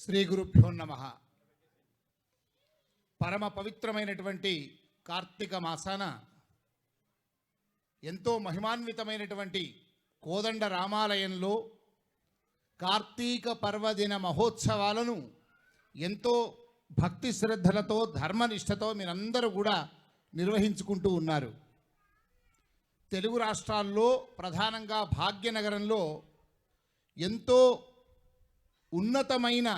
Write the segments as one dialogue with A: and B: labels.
A: శ్రీ గురుభ్యో నమ. పరమ పవిత్రమైనటువంటి కార్తీక మాసాన ఎంతో మహిమాన్వితమైనటువంటి కోదండ రామాలయంలో కార్తీక పర్వదిన మహోత్సవాలను ఎంతో భక్తి శ్రద్ధలతో ధర్మనిష్టతో మీరందరూ కూడా నిర్వహించుకుంటూ ఉన్నారు. తెలుగు రాష్ట్రాల్లో ప్రధానంగా భాగ్యనగరంలో ఎంతో ఉన్నతమైన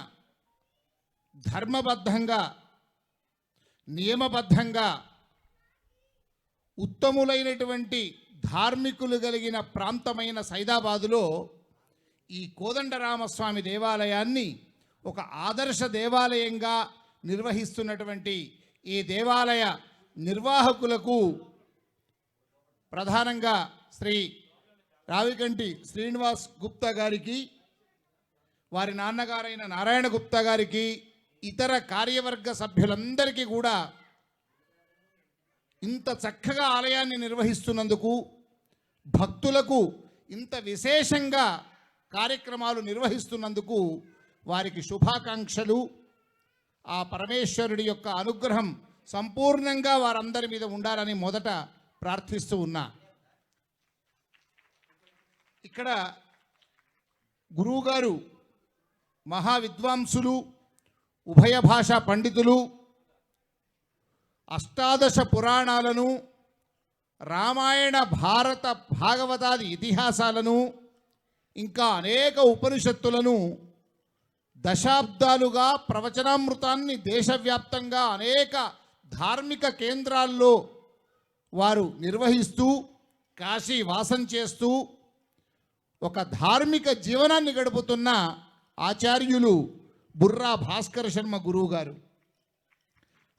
A: ధర్మబద్ధంగా నియమబద్ధంగా ఉత్తములైనటువంటి ధార్మికులు కలిగిన ప్రాంతమైన సైదాబాదులో ఈ కోదండరామస్వామి దేవాలయాన్ని ఒక ఆదర్శ దేవాలయంగా నిర్వహిస్తున్నటువంటి ఈ దేవాలయ నిర్వాహకులకు ప్రధానంగా శ్రీ రావికంటి శ్రీనివాస్ గుప్తా గారికి వారి నాన్నగారైన నారాయణ గుప్తా గారికి ఇతర కార్యవర్గ సభ్యులందరికీ కూడా ఇంత చక్కగా ఆలయాన్ని నిర్వహిస్తున్నందుకు భక్తులకు ఇంత విశేషంగా కార్యక్రమాలు నిర్వహిస్తున్నందుకు వారికి శుభాకాంక్షలు. ఆ పరమేశ్వరుడి యొక్క అనుగ్రహం సంపూర్ణంగా వారందరి మీద ఉండాలని మొదట ప్రార్థిస్తూ ఉన్నా. ఇక్కడ గురువుగారు మహా విద్వాంసులు ఉభయ భాషా పండితులు అష్టాదశ పురాణాలను రామాయణ భారత భాగవతాది ఇతిహాసాలను ఇంకా అనేక ఉపనిషత్తులను దశాబ్దాలుగా ప్రవచనామృతాన్ని దేశవ్యాప్తంగా అనేక ధార్మిక కేంద్రాల్లో వారు నిర్వహిస్తూ కాశీ వాసం చేస్తూ ఒక ధార్మిక జీవనాన్ని గడుపుతున్న ఆచార్యులు బుర్రా భాస్కర శర్మ గురువు గారు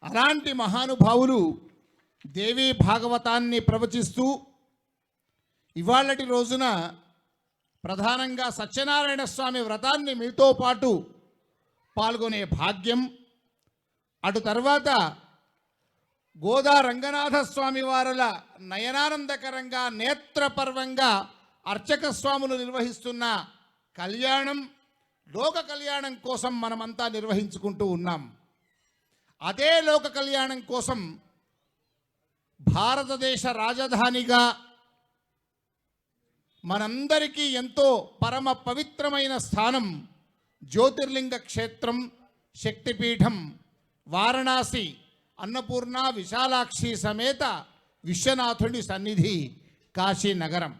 A: అలాంటి మహానుభావులు దేవీ భాగవతాన్ని ప్రవచిస్తూ ఇవాళటి రోజున ప్రధానంగా సత్యనారాయణ స్వామి వ్రతాన్ని మీతో పాటు పాల్గొనే భాగ్యం. అటు తర్వాత గోదా రంగనాథ స్వామి వారుల నయనానందకరంగా నేత్రపర్వంగా అర్చక స్వాములు నిర్వహిస్తున్న కళ్యాణం లోక కళ్యాణం కోసం మనమంతా నిర్వహించుకుంటూ ఉన్నాం. అదే లోక కళ్యాణం కోసం భారతదేశ రాజధానిగా మనందరికీ ఎంతో పరమ పవిత్రమైన స్థానం జ్యోతిర్లింగ క్షేత్రం శక్తిపీఠం వారణాసి అన్నపూర్ణ విశాలాక్షి సమేత విశ్వనాథుడి సన్నిధి కాశీ నగరం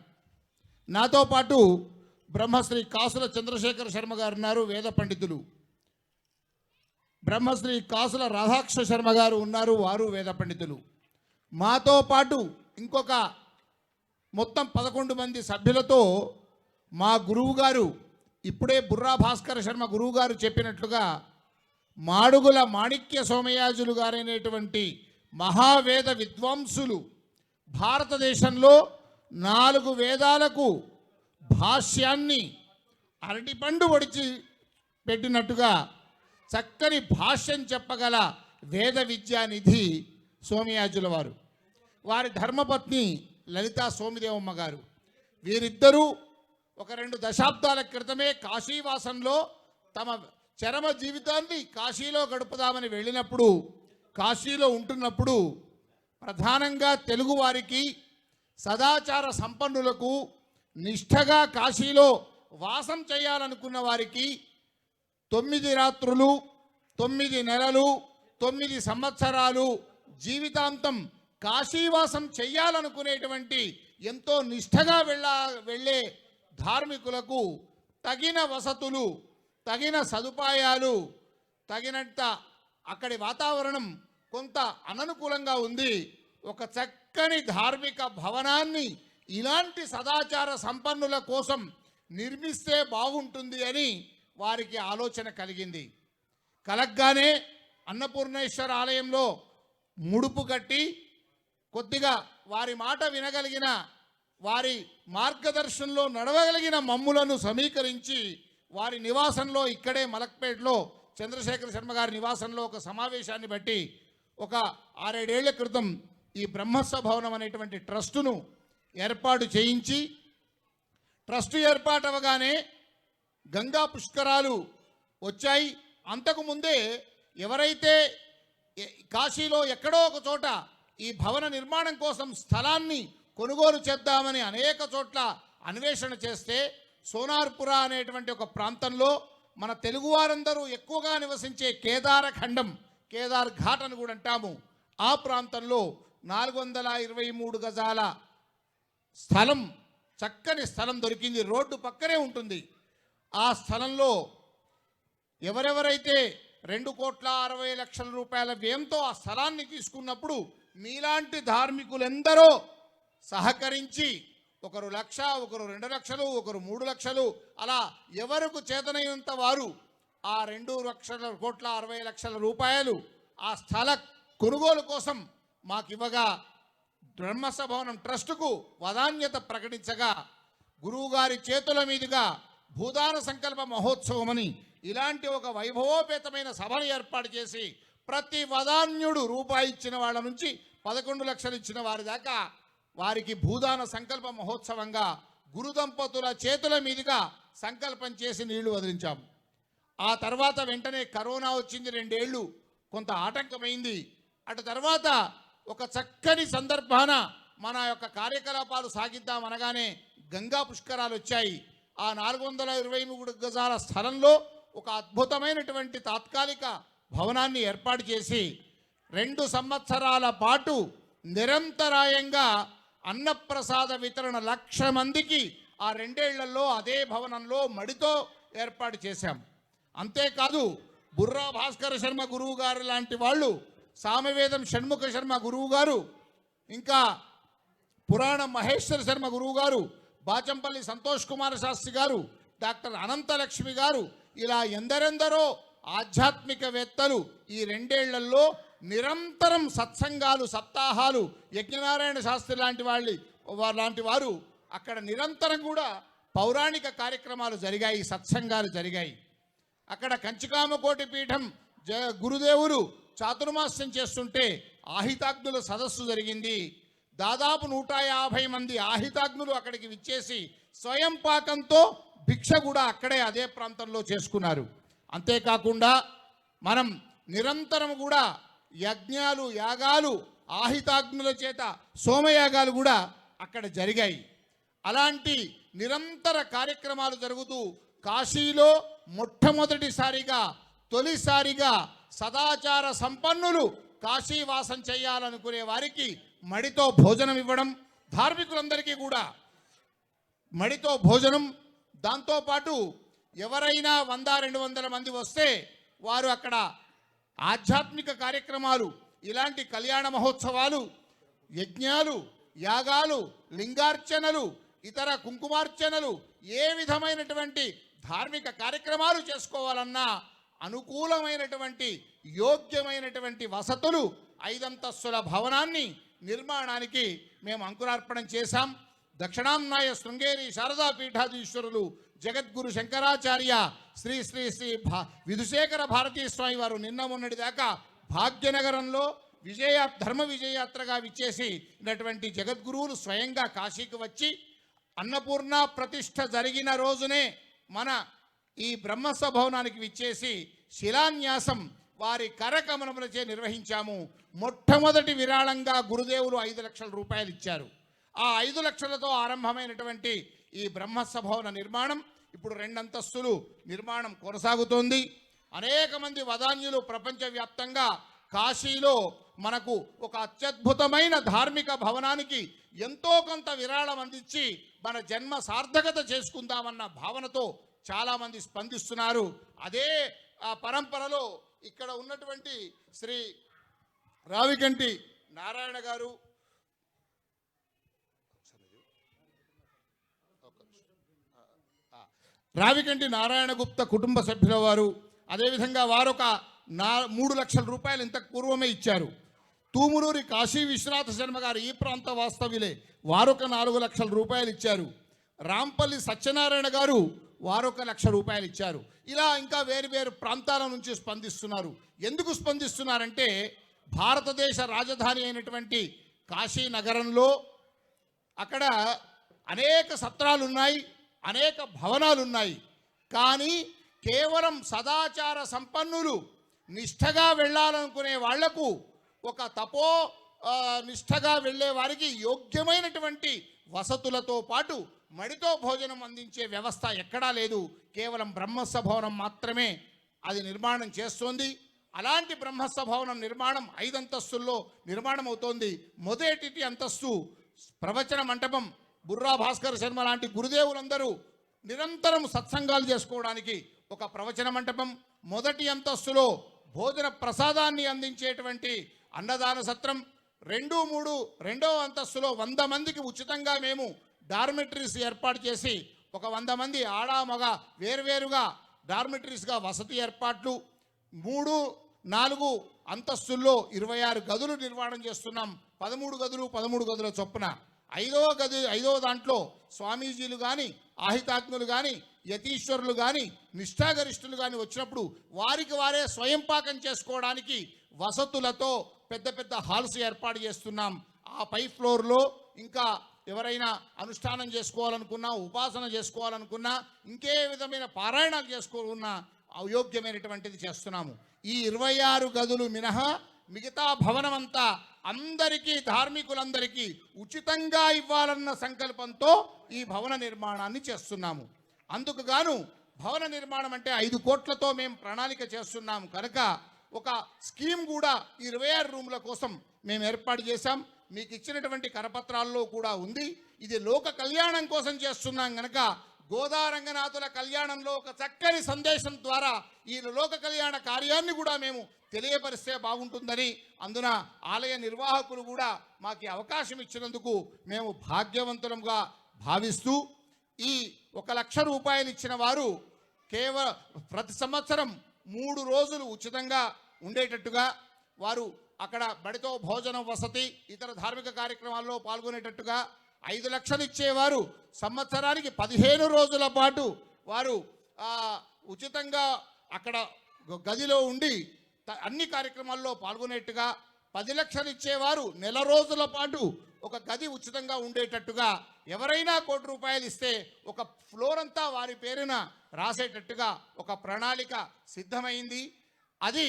A: నాతో పాటు బ్రహ్మశ్రీ కాసుల చంద్రశేఖర శర్మ గారు ఉన్నారు వేద పండితులు. బ్రహ్మశ్రీ కాసుల రాధాక్ష శర్మ గారు ఉన్నారు వారు వేద పండితులు. మాతో పాటు ఇంకొక మొత్తం పదకొండు మంది సభ్యులతో మా గురువు గారు ఇప్పుడే బుర్రా భాస్కర శర్మ గురువు గారు చెప్పినట్లుగా మాడుగుల మాణిక్య సోమయాజులు గారైనటువంటి మహావేద విద్వాంసులు. భారతదేశంలో నాలుగు వేదాలకు భాష్యాన్ని అరటిపండు ఒడిచి పెట్టినట్టుగా చక్కని భాష్యం చెప్పగల వేద విద్యానిధి సోమయాజుల వారు. వారి ధర్మపత్ని లలితా సోమిదేవమ్మ గారు. వీరిద్దరూ ఒక రెండు దశాబ్దాల క్రితమే కాశీవాసంలో తమ చరమ జీవితాన్ని కాశీలో గడుపుదామని వెళ్ళినప్పుడు కాశీలో ఉంటున్నప్పుడు ప్రధానంగా తెలుగువారికి సదాచార సంపన్నులకు నిష్ఠగా కాశీలో వాసం చేయాలనుకున్న వారికి తొమ్మిది రాత్రులు తొమ్మిది నెలలు తొమ్మిది సంవత్సరాలు జీవితాంతం కాశీవాసం చెయ్యాలనుకునేటువంటి ఎంతో నిష్ఠగా వెళ్ళ వెళ్ళే ధార్మికులకు తగిన వసతులు తగిన సదుపాయాలు తగినంత అక్కడి వాతావరణం కొంత అననుకూలంగా ఉంది. ఒక చక్కని ధార్మిక భవనాన్ని ఇలాంటి సదాచార సంపన్నుల కోసం నిర్మిస్తే బాగుంటుంది అని వారికి ఆలోచన కలిగింది. కలగ్గానే అన్నపూర్ణేశ్వర ఆలయంలో ముడుపు కట్టి కొద్దిగా వారి మాట వినగలిగిన వారి మార్గదర్శనంలో నడవగలిగిన మమ్ములను సమీకరించి వారి నివాసంలో ఇక్కడే మలక్పేటలో చంద్రశేఖర శర్మ గారి నివాసంలో ఒక సమావేశాన్ని బట్టి ఒక ఆరేడేళ్ళ క్రితం ఈ బ్రహ్మస్వ భవనం అనేటువంటి ట్రస్టును ఏర్పాటు చేయించి ట్రస్టు ఏర్పాటు అవగానే గంగా పుష్కరాలు వచ్చాయి. అంతకుముందే ఎవరైతే కాశీలో ఎక్కడో ఒక చోట ఈ భవన నిర్మాణం కోసం స్థలాన్ని కొనుగోలు చేద్దామని అనేక చోట్ల అన్వేషణ చేస్తే సోనార్పుర అనేటువంటి ఒక ప్రాంతంలో మన తెలుగు వారందరూ ఎక్కువగా నివసించే కేదార ఖండం కేదార్ ఘాట్ అని కూడా అంటాము. ఆ ప్రాంతంలో నాలుగు వందల ఇరవై మూడు గజాల స్థలం చక్కని స్థలం దొరికింది. రోడ్డు పక్కనే ఉంటుంది. ఆ స్థలంలో ఎవరెవరైతే రెండు కోట్ల అరవై లక్షల రూపాయల వ్యయంతో ఆ స్థలాన్ని తీసుకున్నప్పుడు మీలాంటి ధార్మికులెందరో సహకరించి ఒకరు లక్ష ఒకరు రెండు లక్షలు ఒకరు మూడు లక్షలు అలా ఎవరకు చేతనైనంత వారు ఆ రెండు లక్షల కోట్ల అరవై లక్షల రూపాయలు ఆ స్థల కొనుగోలు కోసం మాకు బ్రహ్మసభవనం ట్రస్టుకు వదాన్యత ప్రకటించగా గురువుగారి చేతుల మీదుగా భూదాన సంకల్ప మహోత్సవమని ఇలాంటి ఒక వైభవోపేతమైన సభను ఏర్పాటు చేసి ప్రతి వదాన్యుడు రూపాయి ఇచ్చిన వాళ్ళ నుంచి పదకొండు లక్షలు ఇచ్చిన వారి దాకా వారికి భూదాన సంకల్ప మహోత్సవంగా గురు దంపతుల చేతుల మీదుగా సంకల్పం చేసి నీళ్ళు వదిలించాము ఆ తర్వాత వెంటనే కరోనా వచ్చింది రెండేళ్ళు. కొంత ఆటంకమైంది. అటు తర్వాత ఒక చక్కని సందర్భాన మన యొక్క కార్యకలాపాలు సాగిద్దాం అనగానే గంగా పుష్కరాలు వచ్చాయి. ఆ నాలుగు వందల ఇరవై మూడు గజాల స్థలంలో ఒక అద్భుతమైనటువంటి తాత్కాలిక భవనాన్ని ఏర్పాటు చేసి రెండు సంవత్సరాల పాటు నిరంతరాయంగా అన్నప్రసాద వితరణ లక్ష మందికి ఆ రెండేళ్ళలో అదే భవనంలో మడితో ఏర్పాటు చేశాం. అంతేకాదు బుర్రా భాస్కర శర్మ గురువు గారు లాంటి వాళ్ళు సామవేదం షణ్ముఖ శర్మ గురువు గారు ఇంకా పురాణ మహేశ్వర శర్మ గురువు గారు బాచంపల్లి సంతోష్ కుమార శాస్త్రి గారు డాక్టర్ అనంతలక్ష్మి గారు ఇలా ఎందరెందరో ఆధ్యాత్మికవేత్తలు ఈ రెండేళ్ళలో నిరంతరం సత్సంగాలు సప్తాహాలు యజ్ఞనారాయణ శాస్త్రి లాంటి వాళ్ళు లాంటి వారు అక్కడ నిరంతరం కూడా పౌరాణిక కార్యక్రమాలు జరిగాయి సత్సంగాలు జరిగాయి. అక్కడ కంచికామకోటి పీఠం జ గురుదేవులు చాతుర్మాస్యం చేస్తుంటే ఆహితాగ్నుల సదస్సు జరిగింది. దాదాపు నూట యాభై మంది ఆహితాగ్నులు అక్కడికి విచ్చేసి స్వయం పాకంతో భిక్ష కూడా అక్కడే అదే ప్రాంతంలో చేసుకున్నారు. అంతేకాకుండా మనం నిరంతరం కూడా యజ్ఞాలు యాగాలు ఆహితాగ్నుల చేత సోమయాగాలు కూడా అక్కడ జరిగాయి. అలాంటి నిరంతర కార్యక్రమాలు జరుగుతూ కాశీలో మొట్టమొదటిసారిగా తొలిసారిగా సదాచార సంపన్నులు కాశీవాసం చేయాలనుకునే వారికి మడితో భోజనం ఇవ్వడం ధార్మికులందరికీ కూడా మడితో భోజనం. దాంతోపాటు ఎవరైనా వంద రెండు వందల మంది వస్తే వారు అక్కడ ఆధ్యాత్మిక కార్యక్రమాలు ఇలాంటి కళ్యాణ మహోత్సవాలు యజ్ఞాలు యాగాలు లింగార్చనలు ఇతర కుంకుమార్చనలు ఏ విధమైనటువంటి ధార్మిక కార్యక్రమాలు చేసుకోవాలన్నా అనుకూలమైనటువంటి యోగ్యమైనటువంటి వసతులు ఐదంతస్తుల భవనాన్ని నిర్మాణానికి మేము అంకురార్పణం చేశాం. దక్షిణాంనాయ శృంగేరి శారదా పీఠాధీశ్వరులు జగద్గురు శంకరాచార్య శ్రీ శ్రీ శ్రీ భా విధుశేఖర భారతీ స్వామి వారు నిన్న మొన్నటి దాకా భాగ్యనగరంలో విజయ ధర్మ విజయయాత్రగా విచ్చేసి ఉన్నటువంటి జగద్గురువులు స్వయంగా కాశీకి వచ్చి అన్నపూర్ణ ప్రతిష్ఠ జరిగిన రోజునే మన ఈ బ్రహ్మస భవనానికి విచ్చేసి శిలాన్యాసం వారి కరకమనములచే నిర్వహించాము. మొట్టమొదటి విరాళంగా గురుదేవులు ఐదు లక్షల రూపాయలు ఇచ్చారు. ఆ ఐదు లక్షలతో ఆరంభమైనటువంటి ఈ బ్రహ్మసభవన నిర్మాణం ఇప్పుడు రెండంతస్తులు నిర్మాణం కొనసాగుతోంది. అనేక మంది వదాన్యులు ప్రపంచవ్యాప్తంగా కాశీలో మనకు ఒక అత్యద్భుతమైన ధార్మిక భవనానికి ఎంతో కొంత విరాళం అందించి మన జన్మ సార్థకత చేసుకుందామన్న భావనతో చాలామంది స్పందిస్తున్నారు. అదే ఆ పరంపరలో ఇక్కడ ఉన్నటువంటి శ్రీ రావికంటి నారాయణ గారు. రావికంటి నారాయణ గుప్త కుటుంబ సభ్యుల వారు. అదేవిధంగా వారొక నా మూడు లక్షల రూపాయలు ఇంతకు పూర్వమే ఇచ్చారు. తూమురూరి కాశీ విశ్వనాథ శర్మ గారు ఈ ప్రాంత వాస్తవ్యులే. వారొక నాలుగు లక్షల రూపాయలు ఇచ్చారు. రాంపల్లి సత్యనారాయణ గారు వారొక లక్ష రూపాయలు ఇచ్చారు. ఇలా ఇంకా వేరు వేరు ప్రాంతాల నుంచి స్పందిస్తున్నారు. ఎందుకు స్పందిస్తున్నారంటే భారతదేశ రాజధాని అయినటువంటి కాశీ నగరంలో అక్కడ అనేక సత్రాలు ఉన్నాయి అనేక భవనాలు ఉన్నాయి కానీ కేవలం సదాచార సంపన్నులు నిష్ఠగా వెళ్ళాలనుకునే వాళ్ళకు ఒక తపో నిష్ఠగా వెళ్ళే వారికి యోగ్యమైనటువంటి వసతులతో పాటు మడితో భోజనం అందించే వ్యవస్థ ఎక్కడా లేదు. కేవలం బ్రహ్మస్థ భవనం మాత్రమే అది నిర్మాణం చేస్తోంది. అలాంటి బ్రహ్మస్థ భవనం నిర్మాణం ఐదు అంతస్తుల్లో నిర్మాణం అవుతోంది మొదటి అంతస్తు ప్రవచన మంటపం బుర్రా భాస్కర్ శర్మ లాంటి గురుదేవులందరూ నిరంతరం సత్సంగాలు చేసుకోవడానికి ఒక ప్రవచన మంటపం మొదటి అంతస్తులో భోజన ప్రసాదాన్ని అందించేటువంటి అన్నదాన సత్రం రెండు మూడు రెండవ అంతస్తులో వంద మందికి ఉచితంగా మేము డార్మెటరీస్ ఏర్పాటు చేసి ఒక వంద మంది ఆడ మగ వేరువేరుగా డార్మెటరీస్గా వసతి ఏర్పాట్లు మూడు నాలుగు అంతస్తుల్లో ఇరవై ఆరు గదులు నిర్మాణం చేస్తున్నాం. పదమూడు గదులు పదమూడు గదుల చొప్పున. ఐదవ గది ఐదవ దాంట్లో స్వామీజీలు కానీ ఆహితాత్ములు కానీ యతీశ్వరులు కానీ నిష్ఠాగరిష్ఠులు కానీ వచ్చినప్పుడు వారికి వారే స్వయం పాకం చేసుకోవడానికి వసతులతో పెద్ద పెద్ద హాల్స్ ఏర్పాటు చేస్తున్నాం. ఆ పై ఫ్లోర్లో ఇంకా ఎవరైనా అనుష్ఠానం చేసుకోవాలనుకున్నా ఉపాసన చేసుకోవాలనుకున్నా ఇంకే విధమైన పారాయణాలు చేసుకోవాలన్నా అయోగ్యమైనటువంటిది చేస్తున్నాము. ఈ ఇరవై ఆరు గదులు మినహా మిగతా భవనం అంతా అందరికీ ధార్మికులందరికీ ఉచితంగా ఇవ్వాలన్న సంకల్పంతో ఈ భవన నిర్మాణాన్ని చేస్తున్నాము. అందుకు గాను భవన నిర్మాణం అంటే ఐదు కోట్లతో మేము ప్రణాళిక చేస్తున్నాము కనుక ఒక స్కీమ్ కూడా ఈ ఇరవై ఆరు రూముల కోసం మేము ఏర్పాటు చేశాం. మీకు ఇచ్చినటువంటి కరపత్రాల్లో కూడా ఉంది. ఇది లోక కళ్యాణం కోసం చేస్తున్నాం గనక గోదా రంగనాథుల కళ్యాణంలో ఒక చక్కని సందేశం ద్వారా ఈ లోక కళ్యాణ కార్యాన్ని కూడా మేము తెలియపరిస్తే బాగుంటుందని అందున ఆలయ నిర్వాహకులు కూడా మాకు అవకాశం ఇచ్చినందుకు మేము భాగ్యవంతులంగా భావిస్తూ ఈ ఒక లక్ష రూపాయలు ఇచ్చిన వారు కేవలం ప్రతి సంవత్సరం మూడు రోజులు ఉచితంగా ఉండేటట్టుగా వారు అక్కడ బడితో భోజనం వసతి ఇతర ధార్మిక కార్యక్రమాల్లో పాల్గొనేటట్టుగా ఐదు లక్షలు ఇచ్చేవారు సంవత్సరానికి పదిహేను రోజుల పాటు వారు ఉచితంగా అక్కడ గదిలో ఉండి అన్ని కార్యక్రమాల్లో పాల్గొనేట్టుగా పది లక్షలు ఇచ్చేవారు నెల రోజుల పాటు ఒక గది ఉచితంగా ఉండేటట్టుగా ఎవరైనా కోటి రూపాయలు ఇస్తే ఒక ఫ్లోర్ అంతా వారి పేరున రాసేటట్టుగా ఒక ప్రణాళిక సిద్ధమైంది. అది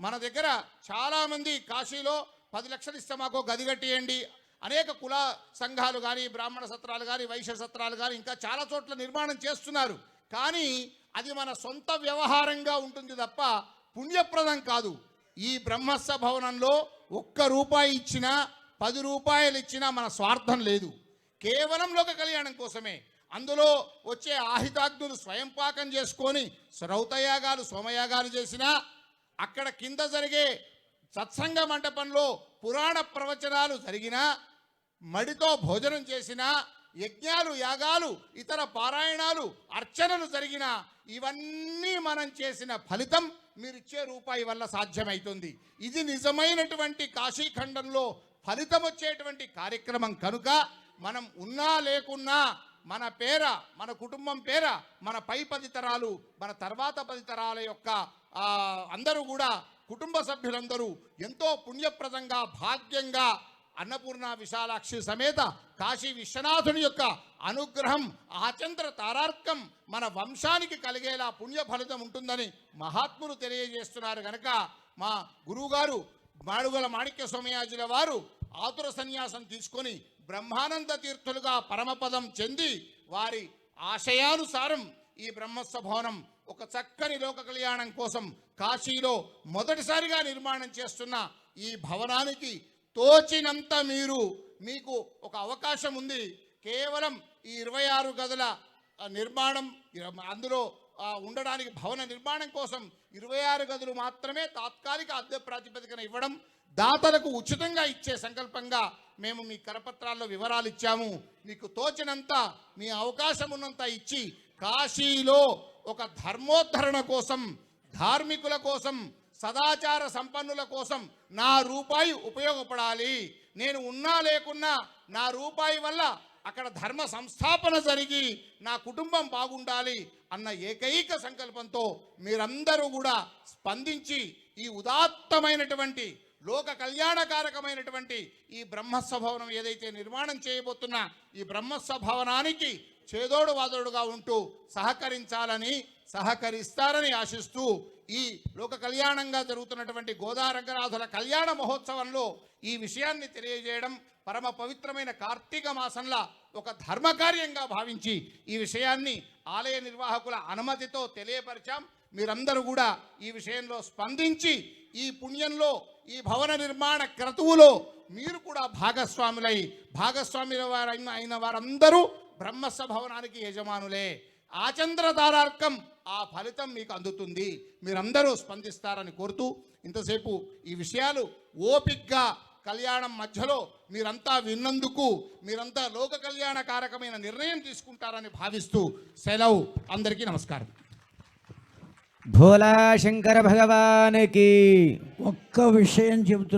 A: మన దగ్గర చాలామంది కాశీలో పది లక్షలు ఇస్తే మాకు గది కట్టియండి. అనేక కుల సంఘాలు కానీ బ్రాహ్మణ సత్రాలు కానీ వైశ్య సత్రాలు కానీ ఇంకా చాలా చోట్ల నిర్మాణం చేస్తున్నారు. కానీ అది మన సొంత వ్యవహారంగా ఉంటుంది తప్ప పుణ్యప్రదం కాదు. ఈ బ్రహ్మస్థ భవనంలో ఒక్క రూపాయి ఇచ్చినా పది రూపాయలు ఇచ్చినా మన స్వార్థం లేదు. కేవలం లోక కళ్యాణం కోసమే. అందులో వచ్చే ఆహితాగ్నులు స్వయం పాకం చేసుకొని శ్రౌతయాగాలు సోమయాగాలు చేసినా అక్కడ కింద జరిగే సత్సంగ మండపంలో పురాణ ప్రవచనాలు జరిగినా మడితో భోజనం చేసినా యజ్ఞాలు యాగాలు ఇతర పారాయణాలు అర్చనలు జరిగిన ఇవన్నీ మనం చేసిన ఫలితం మీరిచ్చే రూపాయి వల్ల సాధ్యమవుతుంది ఇది నిజమైనటువంటి కాశీఖండంలో ఫలితం వచ్చేటువంటి కార్యక్రమం కనుక మనం ఉన్నా లేకున్నా మన పేర మన కుటుంబం పేర మన పై పది తరాలు మన తర్వాత పది తరాల యొక్క అందరూ కూడా కుటుంబ సభ్యులందరూ ఎంతో పుణ్యప్రదంగా భాగ్యంగా అన్నపూర్ణ విశాలాక్షి సమేత కాశీ విశ్వనాథుని యొక్క అనుగ్రహం ఆచంద్ర తారార్కం మన వంశానికి కలిగేలా పుణ్య ఫలితం ఉంటుందని మహాత్ములు తెలియజేస్తున్నారు కనుక మా గురువుగారు మాడుగుల మాణిక్య సోమయాజుల వారు ఆతుర సన్యాసం తీసుకొని బ్రహ్మానంద తీర్థులుగా పరమపదం చెంది వారి ఆశయానుసారం ఈ బ్రహ్మస్థ భవనం ఒక చక్కని లోక కళ్యాణం కోసం కాశీలో మొదటిసారిగా నిర్మాణం చేస్తున్న ఈ భవనానికి తోచినంత మీరు మీకు ఒక అవకాశం ఉంది. కేవలం ఈ ఇరవై ఆరు గదుల నిర్మాణం అందులో ఉండడానికి భవన నిర్మాణం కోసం ఇరవై ఆరు గదులు మాత్రమే తాత్కాలిక అద్దె ప్రాతిపదికన ఇవ్వడం దాతలకు ఉచితంగా ఇచ్చే సంకల్పంగా మేము మీ కరపత్రాల్లో వివరాలు ఇచ్చాము. మీకు తోచినంత మీ అవకాశం ఉన్నంత ఇచ్చి కాశీలో ఒక ధర్మోద్ధరణ కోసం ధార్మికుల కోసం సదాచార సంపన్నుల కోసం నా రూపాయి ఉపయోగపడాలి. నేను ఉన్నా లేకున్నా నా రూపాయి వల్ల అక్కడ ధర్మ సంస్థాపన జరిగి నా కుటుంబం బాగుండాలి అన్న ఏకైక సంకల్పంతో మీరందరూ కూడా స్పందించి ఈ ఉదాత్తమైనటువంటి లోక కళ్యాణకారకమైనటువంటి ఈ బ్రహ్మస్వభవనం ఏదైతే నిర్మాణం చేయబోతున్నా ఈ బ్రహ్మస్వభవనానికి చేదోడు వాదోడుగా ఉంటూ సహకరించాలని సహకరిస్తారని ఆశిస్తూ ఈ లోక కళ్యాణంగా జరుగుతున్నటువంటి గోదారంగనాథుల కళ్యాణ మహోత్సవంలో ఈ విషయాన్ని తెలియజేయడం పరమ పవిత్రమైన కార్తీక మాసంలో ఒక ధర్మకార్యంగా భావించి ఈ విషయాన్ని ఆలయ నిర్వాహకుల అనుమతితో తెలియపరిచాం. మీరందరూ కూడా ఈ విషయంలో స్పందించి ఈ పుణ్యంలో ఈ భవన నిర్మాణ క్రతువులో మీరు కూడా భాగస్వాములై భాగస్వాముల వారైన అయిన వారందరూ బ్రహ్మస్వ భవనానికి యజమానులే. ఆచంద్ర తారార్కం ఆ ఫలితం మీకు అందుతుంది. మీరందరూ స్పందిస్తారని కోరుతూ ఇంతసేపు ఈ విషయాలు ఓపిగ్గా కళ్యాణం మధ్యలో మీరంతా విన్నందుకు మీరంతా లోక కళ్యాణ కారకమైన నిర్ణయం తీసుకుంటారని భావిస్తూ సెలవు. అందరికీ నమస్కారం.
B: భోలా శంకర భగవానికి
C: ఒక్క విషయం చెబుతున్నా